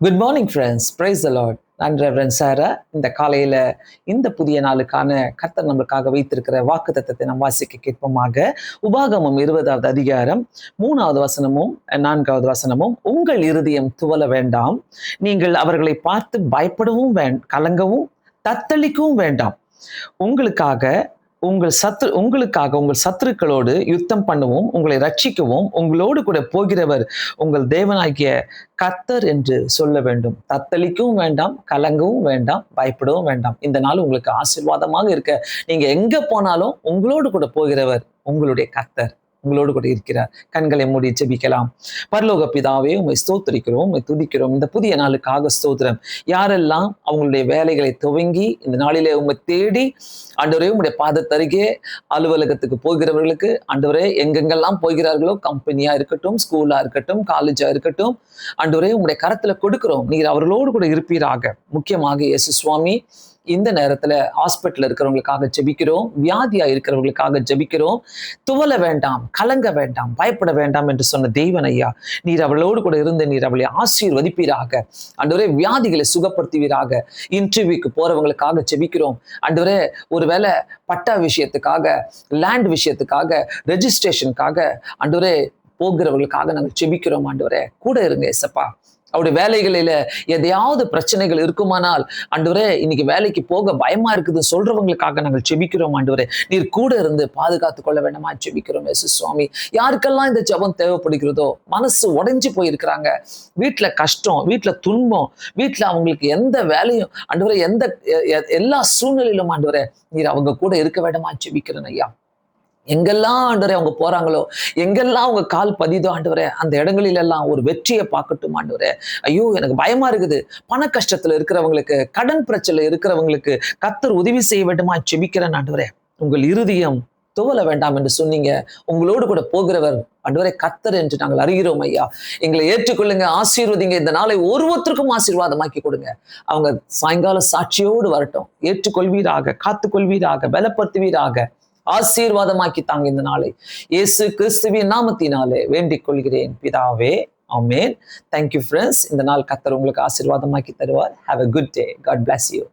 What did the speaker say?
Good morning friends praise a lot Lord நான் reverend Sarah இந்த காலையில் இந்த புதிய நாளுக்கான கர்த்தர் நம்மளுக்காக வைத்திருக்கிற வாக்கு தத்துவத்தை நாம் வாசிக்க கேட்போமாக. உபாகமம் இருபதாவது அதிகாரம் மூணாவது வசனமும் நான்காவது வசனமும் உங்கள் இருதயம் துவல வேண்டாம். நீங்கள் அவர்களை பார்த்து பயப்படவும் வே கலங்கவும் தத்தளிக்கவும் வேண்டாம். உங்களுக்காக உங்கள் சத்ரு உங்களுக்காக உங்கள் சத்துருக்களோடு யுத்தம் பண்ணவும் உங்களை ரட்சிக்கவும் உங்களோடு கூட போகிறவர் உங்கள் தேவனாகிய கத்தர் என்று சொல்ல வேண்டும். தத்தளிக்கவும் வேண்டாம் கலங்கவும் வேண்டாம் பயப்படவும் வேண்டாம். இந்த நாள் உங்களுக்கு ஆசீர்வாதமாக இருக்க. நீங்க எங்க போனாலும் உங்களோடு கூட போகிறவர் உங்களுடைய கத்தர் உங்களோடு கூட இருக்கிறார் கண்களை மூடி ஜெபிக்கலாம். பரலோக பிதாவே உண்மை ஸ்தோத்திரிக்கிறோம் உண்மை துதிக்கிறோம். இந்த புதிய நாளுக்காக ஸ்தோத்திரம். யாரெல்லாம் அவங்களுடைய வேலைகளை துவங்கி இந்த நாளிலே உண்மை தேடி ஆண்டவரே உங்களுடைய பாதத்தருகே அலுவலகத்துக்கு போகிறவர்களுக்கு ஆண்டவரே எங்கெங்கெல்லாம் போகிறார்களோ கம்பெனியா இருக்கட்டும் ஸ்கூலா இருக்கட்டும் காலேஜா இருக்கட்டும் ஆண்டவரே உங்களுடைய கரத்துல கொடுக்கிறோம். நீர் அவர்களோடு கூட இருப்பீராக. முக்கியமாக இயேசு சுவாமி இந்த நேரத்துல ஹாஸ்பிட்டல் இருக்கிறவங்களுக்காக ஜெபிக்கிறோம் வியாதியா இருக்கிறவங்களுக்காக ஜெபிக்கிறோம். துவல வேண்டாம் கலங்க வேண்டாம் பயப்பட வேண்டாம் என்று சொன்ன தெய்வன் ஐயா நீர் அவளோடு கூட இருந்து நீர் அவளை ஆசீர்வதிப்பீராக. அன்றுவரே வியாதிகளை சுகப்படுத்துவீராக. இன்டர்வியூக்கு போறவங்களுக்காக ஜெபிக்கிறோம். அன்றுவரே ஒருவேளை பட்டா விஷயத்துக்காக லேண்ட் விஷயத்துக்காக ரெஜிஸ்ட்ரேஷனுக்காக அன்றுவரே போகிறவர்களுக்காக நாங்கள் ஜெபிக்கிறோம் ஆண்டவரே. கூட இருங்க எசப்பா அவருடைய வேலைகளில எதையாவது பிரச்சனைகள் இருக்குமானால் ஆண்டவரே இன்னைக்கு வேலைக்கு போக பயமா இருக்குது சொல்றவங்களுக்காக நாங்கள் செபிக்கிறோம் ஆண்டவரே. நீர் கூட இருந்து பாதுகாத்து கொள்ள வேண்டாமா? செபிக்கிறோம் எஸ் சுவாமி. யாருக்கெல்லாம் இந்த ஜெபம் தேவைப்படுகிறதோ மனசு உடைஞ்சு போயிருக்கிறாங்க. வீட்டுல கஷ்டம் வீட்டுல துன்பம் வீட்டுல அவங்களுக்கு எந்த வேலையும் ஆண்டவரே எந்த எல்லா சூழ்நிலையிலும் ஆண்டவரே நீர் அவங்க கூட இருக்க வேண்டாமா? செபிக்கிறேன் ஐயா. எங்கெல்லாம் ஆண்டவரே அவங்க போறாங்களோ எங்கெல்லாம் அவங்க கால் பதிதோ ஆண்டவரே அந்த இடங்களிலெல்லாம் ஒரு வெற்றியை பார்க்கட்டும் ஆண்டவரே. ஐயோ எனக்கு பயமா இருக்குது. பண கஷ்டத்துல இருக்கிறவங்களுக்கு கடன் பிரச்சனை இருக்கிறவங்களுக்கு கத்தர் உதவி செய்ய வேண்டுமா செபிக்கிறேன் ஆண்டவரே. உங்கள் இருதயம் துவல வேண்டாம் என்று சொன்னீங்க. உங்களோடு கூட போகிறவர் ஆண்டவரே கத்தர் என்று நாங்கள் அறிகிறோம் ஐயா. எங்களை ஏற்றுக்கொள்ளுங்க ஆசீர்வதிங்க. இந்த நாளை ஒருவருக்கும் ஆசீர்வாதமாக்கி கொடுங்க. அவங்க சாயங்கால சாட்சியோடு வரட்டும். ஏற்றுக்கொள்வீராக காத்துக்கொள்வீராக பலப்படுத்துவீராக. ஆசீர்வாதமாக்கி தாங்க இந்த நாளை. இயேசு கிறிஸ்துவின் நாமத்தினாலே வேண்டிக் கொள்கிறேன் பிதாவே அமேன் தேங்க்யூ ஃப்ரெண்ட்ஸ் இந்த நாள் கத்தர் உங்களுக்கு ஆசீர்வாதமாக்கி தருவார். Have a good day God bless you